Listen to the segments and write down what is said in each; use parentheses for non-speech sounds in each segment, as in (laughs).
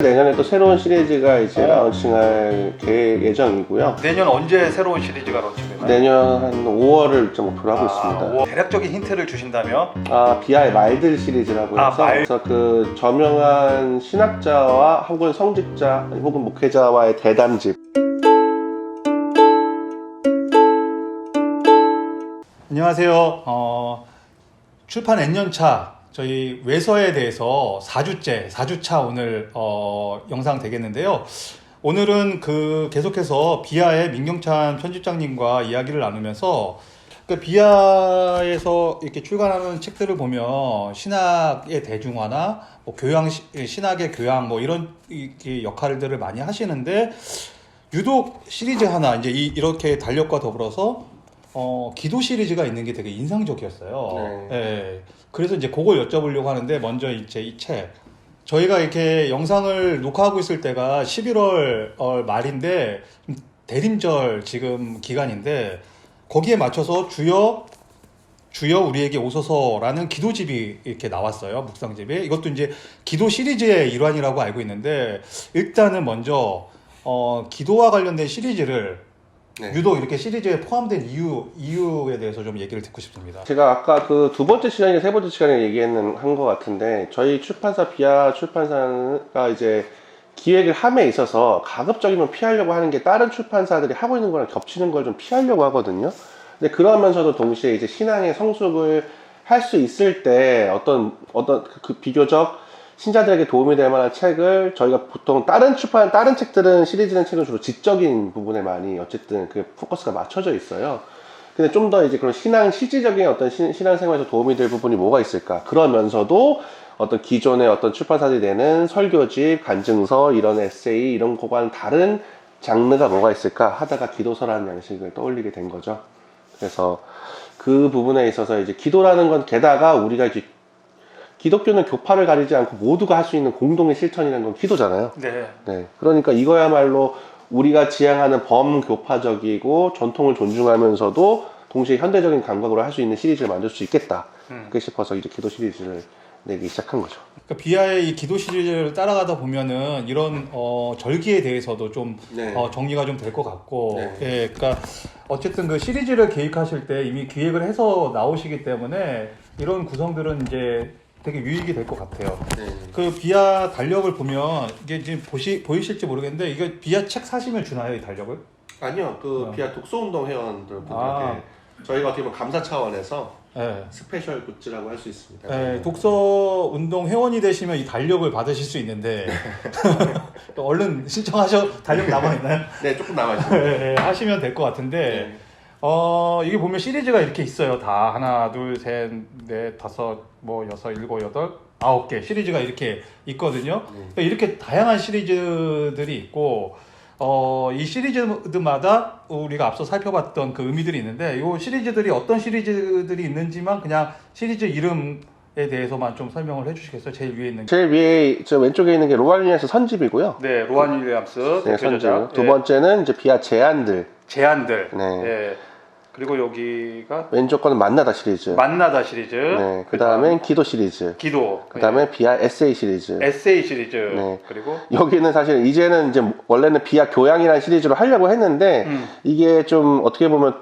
내년에 또 새로운 시리즈가 이제 라운칭할 계획 예정이고요. 내년 언제 새로운 시리즈가 런칭되나요? 내년 한 5월을 좀 목표로 하고 있습니다. 오, 대략적인 힌트를 주신다면 아, 비아의 말들 시리즈라고 아, 해서 말. 그래서 그 저명한 신학자와 혹은 성직자 혹은 목회자와의 대담집 안녕하세요. 어, 출판 N년차 저희 외서에 대해서 4주째, 4주차 오늘 어, 영상 되겠는데요. 오늘은 그 계속해서 비아의 민경찬 편집장님과 이야기를 나누면서 그 비아에서 이렇게 출간하는 책들을 보면 신학의 대중화나 뭐 교양 시- 신학의 교양 뭐 이런 역할들을 많이 하시는데 유독 시리즈 하나 이제 이, 이렇게 달력과 더불어서 어, 기도 시리즈가 있는 게 되게 인상적이었어요. 네. 예. 그래서 이제 그걸 여쭤보려고 하는데 먼저 이제 이 책. 저희가 이렇게 영상을 녹화하고 있을 때가 11월 어, 말인데 좀 대림절 지금 기간인데 거기에 맞춰서 주여 주여 우리에게 오소서라는 기도집이 이렇게 나왔어요. 묵상집이. 이것도 이제 기도 시리즈의 일환이라고 알고 있는데 일단은 먼저 어, 기도와 관련된 시리즈를 네. 유독 이렇게 시리즈에 포함된 이유 이유에 대해서 좀 얘기를 듣고 싶습니다. 제가 아까 그 두 번째 시간이나 세 번째 시간에 얘기했는 한 것 같은데 저희 출판사 비아 출판사가 이제 기획을 함에 있어서 가급적이면 피하려고 하는 게 다른 출판사들이 하고 있는 거랑 겹치는 걸 좀 피하려고 하거든요. 근데 그러면서도 동시에 이제 신앙의 성숙을 할 수 있을 때 어떤 어떤 그- 그 비교적 신자들에게 도움이 될 만한 책을 저희가 보통 다른 출판 다른 책들은 시리즈는 책은 주로 지적인 부분에 많이 어쨌든 그 포커스가 맞춰져 있어요. 근데 좀 더 이제 그런 신앙 실질적인 어떤 신, 신앙생활에서 도움이 될 부분이 뭐가 있을까? 그러면서도 어떤 기존의 어떤 출판사들이 내는 설교집, 간증서, 이런 에세이 이런 거와는 다른 장르가 뭐가 있을까 하다가 기도서라는 양식을 떠올리게 된 거죠. 그래서 그 부분에 있어서 이제 기도라는 건 게다가 우리가 이제 기독교는 교파를 가리지 않고 모두가 할 수 있는 공동의 실천이라는 건 기도잖아요. 네. 네. 그러니까 이거야말로 우리가 지향하는 범교파적이고 전통을 존중하면서도 동시에 현대적인 감각으로 할 수 있는 시리즈를 만들 수 있겠다. 음. 그렇게 싶어서 이제 기도 시리즈를 내기 시작한 거죠. 그러니까 비아의 이 기도 시리즈를 따라가다 보면은 이런 어, 절기에 대해서도 좀 네. 어, 정리가 좀 될 것 같고, 네. 예, 그러니까 어쨌든 그 시리즈를 계획하실 때 이미 기획을 해서 나오시기 때문에 이런 구성들은 이제 되게 유익이 될 것 같아요. 네. 그 비아 달력을 보면 이게 지금 보시 보이실지 모르겠는데 이거 비아 책 사시면 주나요 이 달력을? 아니요. 그 어. 비아 독서운동 회원들 분들께 아. 저희가 어떻게 보면 감사 차원에서 예. 스페셜 굿즈라고 할 수 있습니다. 예, 독서 운동 회원이 되시면 이 달력을 받으실 수 있는데 (laughs) 또 얼른 신청하셔 달력 남아 있나요? 네, 조금 남아 있습니다. 예, 예, 하시면 될 것 같은데 어 이게 보면 시리즈가 이렇게 있어요 다 하나 둘 셋 넷 다섯 뭐 여섯 일곱 여덟 아홉 개 시리즈가 이렇게 있거든요 네. 그러니까 이렇게 다양한 시리즈들이 있고 어 이 시리즈마다 우리가 앞서 살펴봤던 그 의미들이 있는데 이 시리즈들이 어떤 시리즈들이 있는지만 그냥 시리즈 이름에 대해서만 좀 설명을 해주시겠어요 제일 위에 있는 게. 제일 위에 저 왼쪽에 있는 게 로알리니아스 선집이고요. 네 로한 윌리엄스 네, 선집. 두 번째는 이제 비아 제안들. 제안들 네. 예. 그리고 여기가 왼쪽 거는 만나다 시리즈. 만나다 시리즈. 네, 그 다음엔 기도 시리즈. 기도. 그 다음에 비아 에세이 시리즈. 네. 에세이 시리즈. 네. 그리고 여기는 사실 이제는 이제 원래는 비아 교양이라는 시리즈로 하려고 했는데 음. 이게 좀 어떻게 보면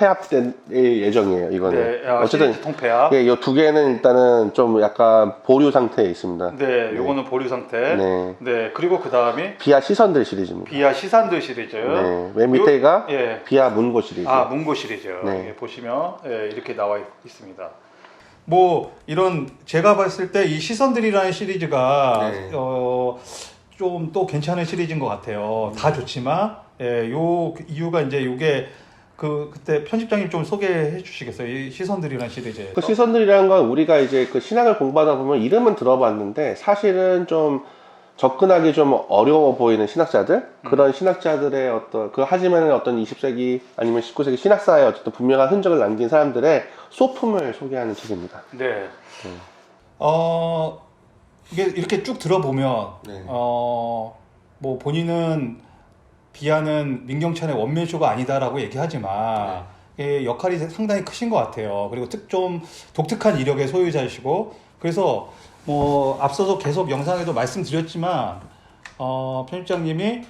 통폐합될 예정이에요. 이거는 네, 아, 어쨌든 시리즈 통폐합. 이두 개는 일단은 좀 약간 보류 상태에 있습니다. 네, 요거는 보류 상태. 네. 네. 그리고 그 다음에 비아 시선들 시리즈입니다. 비아 시산들 시리즈. 네. 맨 밑에가 예. 비아 문고 시리즈. 아, 문고 시리즈. 네. 예, 보시면 예, 이렇게 나와 있- 있습니다. 뭐 이런 제가 봤을 때 이 시선들이라는 시리즈가 네. 어, 좀 또 괜찮은 시리즈인 것 같아요. 다 좋지만 예, 요 이유가 이제 요게 그 그때 편집장님 좀 소개해 주시겠어요? 이 시선들이라는 시리즈. 그 시선들이라는 건 우리가 이제 그 신학을 공부하다 보면 이름은 들어봤는데 사실은 좀 접근하기 좀 어려워 보이는 신학자들 그런 신학자들의 어떤 그 하지만 어떤 20세기 아니면 19세기 신학사에 어쨌든 분명한 흔적을 남긴 사람들의 소품을 소개하는 책입니다. 네. 어 이게 이렇게 쭉 들어보면 네. 어뭐 본인은 비하는 민경찬의 원맨쇼가 아니다라고 얘기하지만 이 역할이 상당히 크신 것 같아요. 그리고 특 좀 독특한 이력의 소유자이시고 그래서 뭐 앞서서 계속 영상에도 말씀드렸지만 어, 편집장님이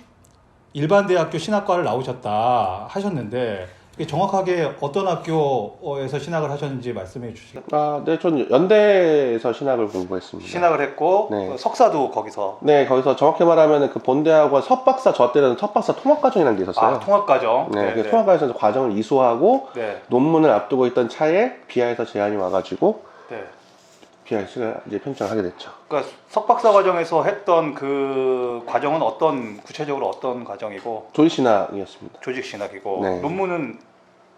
일반 대학교 신학과를 나오셨다 하셨는데 정확하게 어떤 학교에서 신학을 하셨는지 말씀해 주시죠. 아, 네, 전 연대에서 신학을 공부했습니다. 신학을 했고 네. 어, 석사도 거기서 네, 거기서 정확히 말하면 그 본대하고 석박사 저 때는 석박사 통합과정이라는 게 있었어요. 아 통합과정. 네, 그 네. 통합과정에서 과정을 이수하고 네. 논문을 앞두고 있던 차에 비하에서 제안이 와가지고 네. 비하에서 이제 편집을 하게 됐죠. 그러니까 석박사 과정에서 했던 그 과정은 어떤 구체적으로 어떤 과정이고 조리신학이었습니다. 조직 신학이고 네. 논문은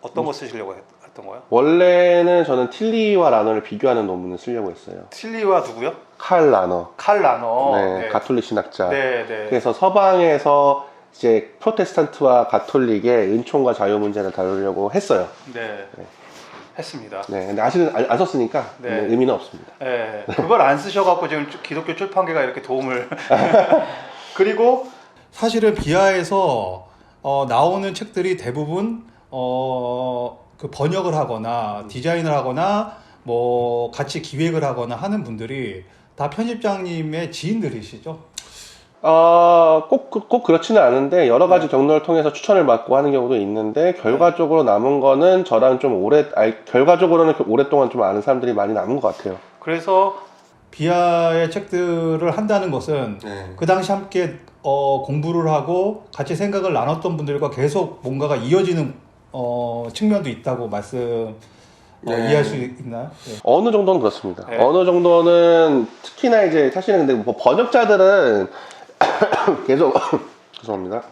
어떤 거 쓰시려고 했, 던 거예요? 원래는 저는 틸리와 라너를 비교하는 논문을 쓰려고 했어요. 틸리와 누구요? 칼 라너, 칼 라너. 네, 가톨릭 신학자. 네, 네. 그래서 서방에서 이제 프로테스탄트와 가톨릭의 은총과 자유 문제를 다루려고 했어요. 네. 네. 했습니다. 네, 근데 아직은 안, 안 썼으니까 네. 의미는 없습니다. 네. 그걸 안 쓰셔갖고 지금 기독교 출판계가 이렇게 도움을. (laughs) 그리고 사실은 비하에서 어, 나오는 책들이 대부분 어, 그 번역을 하거나 디자인을 하거나 뭐 같이 기획을 하거나 하는 분들이 다 편집장님의 지인들이시죠? 어, 꼭, 그- 꼭 그렇지는 않은데 여러 가지 경로를 통해서 추천을 받고 하는 경우도 있는데 결과적으로 남은 거는 저랑 좀 오래, 알- 결과적으로는 그 오랫동안 좀 아는 사람들이 많이 남은 것 같아요. 그래서 비하의 책들을 한다는 것은 네. 그 당시 함께 어, 공부를 하고 같이 생각을 나눴던 분들과 계속 뭔가가 이어지는 어, 측면도 있다고 말씀 어, 네. 이해할 수 있나요? 네. 어느 정도는 그렇습니다. 네. 어느 정도는 특히나 이제 사실은 근데 뭐 번역자들은 (coughs) 계속 (coughs) 죄송합니다.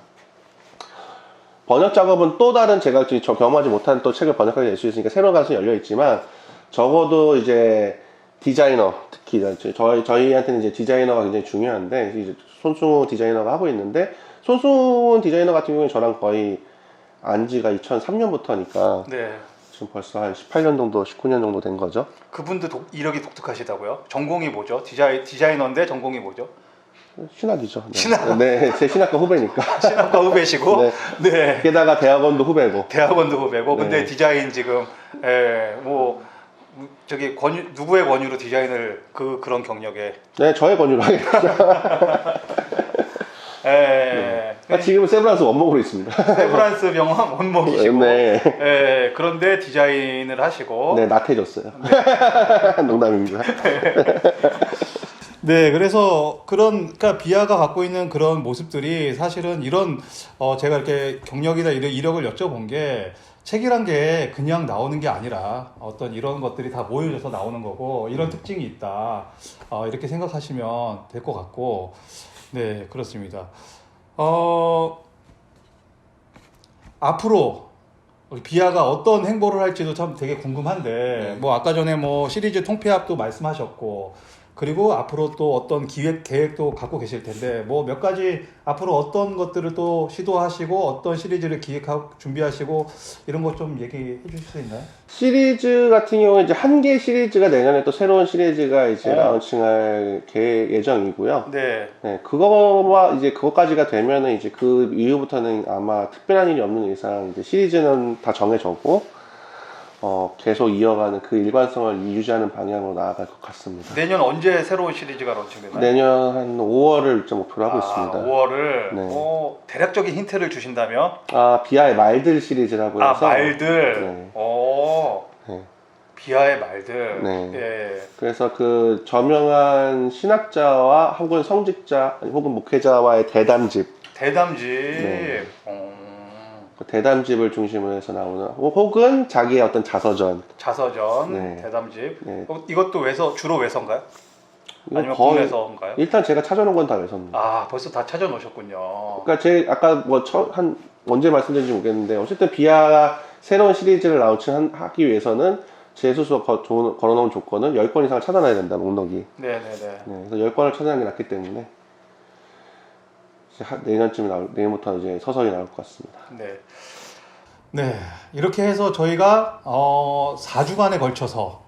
번역 작업은 또 다른 제가 경험하지 못한 또 책을 번역하게 될 수 있으니까 새로운 가능성이 열려 있지만 적어도 이제 디자이너 특히 저희 저희한테는 이제 디자이너가 굉장히 중요한데 이제 손승우 디자이너가 하고 있는데 손승우 디자이너 같은 경우는 저랑 거의 안지가 2003년부터니까 네. 지금 벌써 한 18년 정도 19년 정도 된 거죠. 그분도 독, 이력이 독특하시다고요? 전공이 뭐죠? 디자이, 디자이너인데 전공이 뭐죠? 신학이죠. 네. 신학. 네, 제 신학과 후배니까. (laughs) 신학과 후배시고 네. 네. 게다가 대학원도 후배고. 대학원도 후배고 근데 네. 디자인 지금 예, 뭐 저기 권유 누구의 권유로 디자인을 그 그런 경력에 네, 저의 권유로 하겠습니다. (laughs) 예. 아, 지금은 세브란스 원목으로 있습니다. 세브란스 병원 원목이시고 네. 예, 그런데 디자인을 하시고 네, 나태해졌어요. (laughs) 농담입니다. 네, 그래서 그런 그러니까 비아가 갖고 있는 그런 모습들이 사실은 이런 어 제가 이렇게 경력이나 이런 이력을 여쭤본 게 책이란 게 그냥 나오는 게 아니라 어떤 이런 것들이 다 모여져서 나오는 거고 이런 특징이 있다 어, 이렇게 생각하시면 될 것 같고 네 그렇습니다. 어 앞으로 비아가 어떤 행보를 할지도 참 되게 궁금한데 네. 뭐 아까 전에 뭐 시리즈 통폐합도 말씀하셨고 그리고 앞으로 또 어떤 기획 계획도 갖고 계실 텐데 뭐 몇 가지 앞으로 어떤 것들을 또 시도하시고 어떤 시리즈를 기획하고 준비하시고 이런 것 좀 얘기해 주실 수 있나요? 시리즈 같은 경우는 이제 한 개 시리즈가 내년에 또 새로운 시리즈가 이제 어. 라운칭할 계획 예정이고요. 네. 네, 그거와 이제 그것까지가 되면은 이제 그 이후부터는 아마 특별한 일이 없는 이상 이제 시리즈는 다 정해졌고 어, 계속 이어가는 그 일관성을 유지하는 방향으로 나아갈 것 같습니다. 내년 언제 새로운 시리즈가 론칭되나요? 내년 한 5월을 일정 목표로 하고 있습니다. 5월을 네. 어, 대략적인 힌트를 주신다면 아, 비아의 말들 시리즈라고 아 해서 말들. 네. 오. 네. 비하의 말들. 네. 예. 그래서 그 저명한 신학자와 혹은 성직자 혹은 목회자와의 대담집 대담집. 네. 대담집을 중심으로 해서 나오는 혹은 자기의 어떤 자서전 자서전. 네. 대담집. 네. 어, 이것도 외서 주로 외서인가요? 아니면 거의 국내서인가요? 일단 제가 찾아놓은 건 다 외섭니다. 아 벌써 다 찾아 놓으셨군요. 그러니까 제 아까 뭐한 언제 말씀드린지 모르겠는데 어쨌든 비아가 새로운 시리즈를 라운칭하기 위해서는 제 스스로 거- 조- 걸어놓은 조건은 10건 이상을 찾아놔야 된다 목록이. 네네네. 네, 그래서 10건을 찾아내는 게 낫기 때문에 내년쯤에 나올 내년부터 이제 서서히 나올 것 같습니다. 네. 네. 이렇게 해서 저희가 어, 4주간에 걸쳐서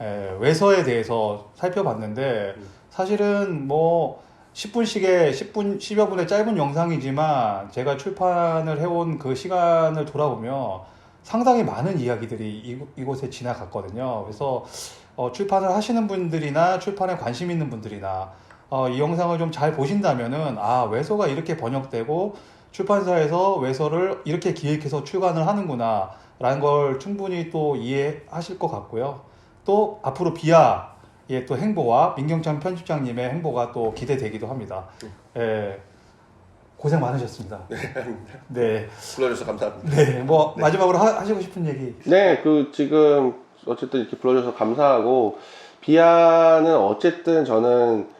에, 외서에 대해서 살펴봤는데 사실은 뭐 10분씩의 10분 10여 분의 짧은 영상이지만 제가 출판을 해온 그 시간을 돌아보면 상당히 많은 이야기들이 이곳- 이곳에 지나갔거든요. 그래서 어, 출판을 하시는 분들이나 출판에 관심 있는 분들이나 어, 이 영상을 좀 잘 보신다면은 아 외서가 이렇게 번역되고 출판사에서 외서를 이렇게 기획해서 출간을 하는구나 라는 걸 충분히 또 이해하실 것 같고요. 또 앞으로 비아의 또 행보와 민경찬 편집장님의 행보가 또 기대되기도 합니다. 예, 고생 많으셨습니다. 네, 불러주셔서 감사합니다. 네, 뭐 마지막으로 하, 하시고 싶은 얘기. 네, 그 지금 어쨌든 이렇게 불러주셔서 감사하고 비아는 어쨌든 저는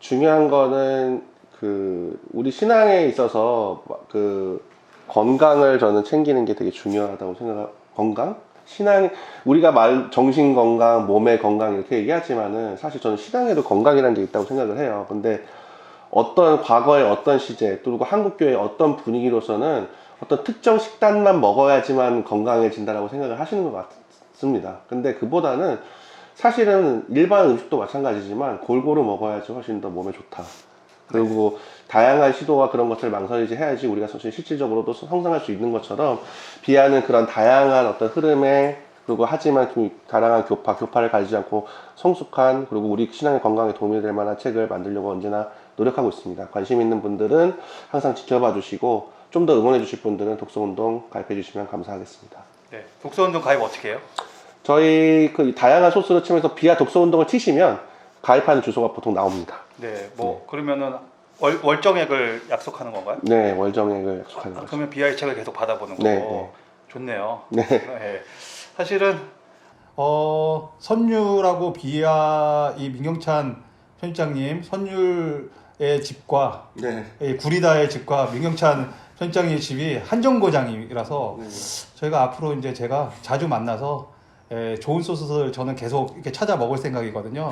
중요한 거는 그 우리 신앙에 있어서 그 건강을 저는 챙기는 게 되게 중요하다고 생각. 건강? 신앙 우리가 말 정신 건강, 몸의 건강 이렇게 얘기하지만은 사실 저는 신앙에도 건강이라는 게 있다고 생각을 해요. 근데 어떤 과거의 어떤 시제 그리고 한국 교회의 어떤 분위기로서는 어떤 특정 식단만 먹어야지만 건강해진다라고 생각을 하시는 것 같습니다. 근데 그보다는 사실은 일반 음식도 마찬가지지만 골고루 먹어야지 훨씬 더 몸에 좋다. 그리고 다양한 시도와 그런 것을 망설이지 해야지 우리가 사실 실질적으로도 성장할 수 있는 것처럼 비하는 그런 다양한 어떤 흐름에 그리고 하지만 좀 다양한 교파, 교파를 가지지 않고 성숙한 그리고 우리 신앙의 건강에 도움이 될 만한 책을 만들려고 언제나 노력하고 있습니다. 관심 있는 분들은 항상 지켜봐 주시고 좀 더 응원해 주실 분들은 독서운동 가입해 주시면 감사하겠습니다. 네, 독서운동 가입 어떻게 해요? 저희 그 다양한 소스로 치면서 비하 독서 운동을 치시면 가입하는 주소가 보통 나옵니다. 네, 뭐 그러면은 월, 월정액을 약속하는 건가요? 네, 월정액을 약속하는 아, 거죠. 그러면 비아의 책을 계속 받아보는 거고 네, 네. 좋네요. 네. 네. 사실은 어 선율하고 비아 이 민경찬 편집장님 선율의 집과 네. 이 구리다의 집과 민경찬 편집장님의 집이 한정거장이라서 저희가 앞으로 이제 제가 자주 만나서 예, 좋은 소스를 저는 계속 이렇게 찾아 먹을 생각이거든요.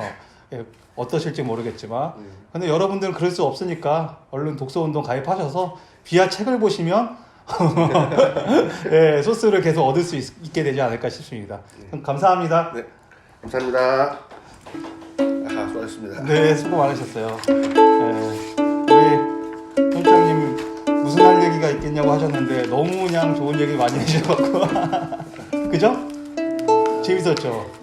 예, 어떠실지 모르겠지만 근데 여러분들은 그럴 수 없으니까 얼른 독서운동 가입하셔서 비아 책을 보시면 (laughs) 예, 소스를 계속 얻을 수 있, 게 되지 않을까 싶습니다. 그럼 감사합니다. 네. 감사합니다. 아, 수고하셨습니다. 네, 수고 많으셨어요. 예, 우리 편집장님 무슨 할 얘기가 있겠냐고 하셨는데 너무 그냥 좋은 얘기 많이 해주셔갖고 (laughs) 그죠? 재밌었죠?